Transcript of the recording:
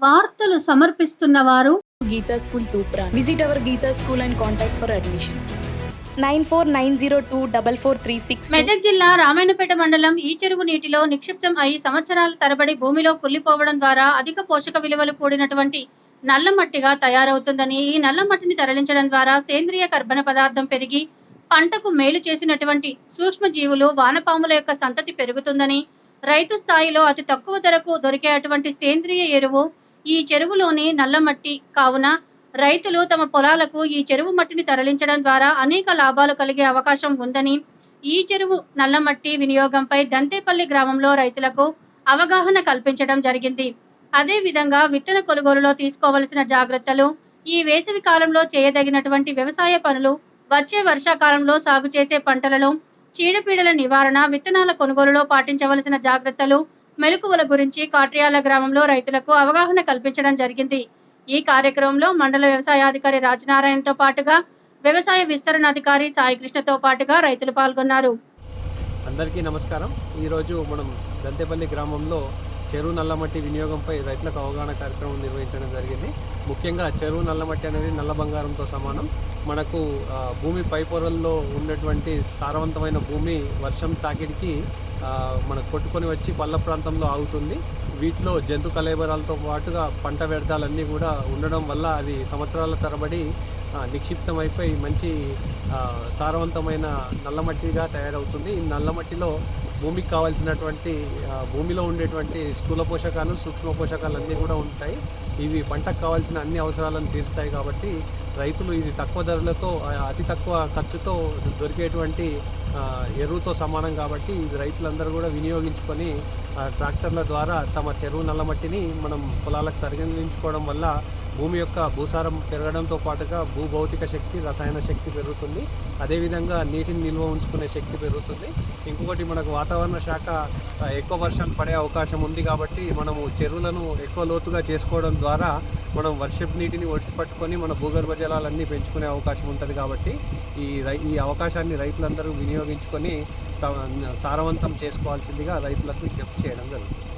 వార్తలు సమర్పిస్తున్న వారు Geeta School Tupra. Visit our Geeta School and contact for admissions. 9490244362. Medak జిల్లా రామాయణపేట మండలం ఈ చెరువు నీటిలో నిక్షిప్తం అయి సంవత్సరాల తరబడి భూమిలో కుళ్ళిపోవడం ద్వారా అధిక పోషక విలువలు కూడినటువంటి నల్ల మట్టిగా తయారవుతుందని ఈ నల్ల మట్టిని తరలించడం ద్వారా సేంద్రియ కర్బన పదార్థం పెరిగి పంటకు మేలు చేసినటువంటి సూక్ష్మ జీవులు వానపాముల యొక్క సంతతి పెరుగుతుందని రైతు స్థాయిలో అతి తక్కువ ధరకు దొరికే అటువంటి సేంద్రియ ఎరువు ఈ చెరువులోని నల్ల మట్టి కావున రైతులు తమ పొలాలకు ఈ చెరువు మట్టిని తరలించడం ద్వారా అనేక లాభాలు కలిగే అవకాశం ఉందని ఈ చెరువు నల్లమట్టి వినియోగంపై దంతేపల్లి గ్రామంలో రైతులకు అవగాహన కల్పించడం జరిగింది. అదే విధంగా విత్తన కొనుగోలులో తీసుకోవలసిన జాగ్రత్తలు ఈ వేసవి కాలంలో చేయదగినటువంటి వ్యవసాయ పనులు వచ్చే వర్షాకాలంలో సాగు చేసే పంటలలో చీడపీడల నివారణ విత్తనాల కొనుగోలులో పాటించవలసిన జాగ్రత్తలు మెలకువల గురించి కాట్రియాల గ్రామంలో రైతులకు అవగాహన కల్పించడం జరిగింది. ఈ కార్యక్రమంలో మండల వ్యవసాయాధికారి రాజనారాయణతో పాటుగా వ్యవసాయ విస్తరణ అధికారి సాయికృష్ణతో పాటుగా రైతులు పాల్గొన్నారు. అందరికీ నమస్కారం. ఈరోజు మనం దంతేపల్లి గ్రామంలో చెరువు నల్లమట్టి వినియోగంపై రైతులకు అవగాహన కార్యక్రమం నిర్వహించడం జరిగింది. ముఖ్యంగా చెరువు నల్లమట్టి అనేది నల్ల బంగారంతో సమానం. మనకు భూమి పైపొరల్లో ఉన్నటువంటి సారవంతమైన భూమి వర్షం తాకిడికి మనకు కొట్టుకొని వచ్చి పల్ల ప్రాంతంలో ఆగుతుంది. వీటిలో జంతు కలేబరాలతో పాటుగా పంట వ్యర్థాలన్నీ కూడా ఉండడం వల్ల అవి సంవత్సరాల తరబడి నిక్షిప్తమైపోయి మంచి సారవంతమైన నల్లమట్టిగా తయారవుతుంది. ఈ నల్లమట్టిలో భూమికి కావాల్సినటువంటి భూమిలో ఉండేటువంటి స్థూల పోషకాలు సూక్ష్మ పోషకాలు అన్నీ కూడా ఉంటాయి. ఇవి పంటకు కావాల్సిన అన్ని అవసరాలను తీరుస్తాయి కాబట్టి రైతులు ఇది తక్కువ ధరలతో అతి తక్కువ ఖర్చుతో దొరికేటువంటి ఎరువుతో సమానం కాబట్టి ఇది రైతులందరూ కూడా వినియోగించుకొని ఆ, ట్రాక్టర్ల ద్వారా తమ చెరువు నల్లమట్టిని మనం పొలాలకు తరలించుకోవడం వల్ల భూమి యొక్క భూసారం పెరగడంతో పాటుగా భూభౌతిక శక్తి రసాయన శక్తి పెరుగుతుంది. అదేవిధంగా నీటిని నిల్వ ఉంచుకునే శక్తి పెరుగుతుంది. ఇంకొకటి మనకు వాతావరణ శాఖ ఎక్కువ వర్షాలు పడే అవకాశం ఉంది కాబట్టి మనము చెరువులను ఎక్కువ లోతుగా చేసుకోవడం ద్వారా మనం వర్షపు నీటిని ఒడిసి పట్టుకొని మన భూగర్భ జలాలన్నీ పెంచుకునే అవకాశం ఉంటుంది కాబట్టి ఈ రై ఈ అవకాశాన్ని రైతులందరూ వినియోగించుకొని సారవంతం చేసుకోవాల్సిందిగా రైతులకు విజ్ఞప్తి చేయడం జరుగుతుంది.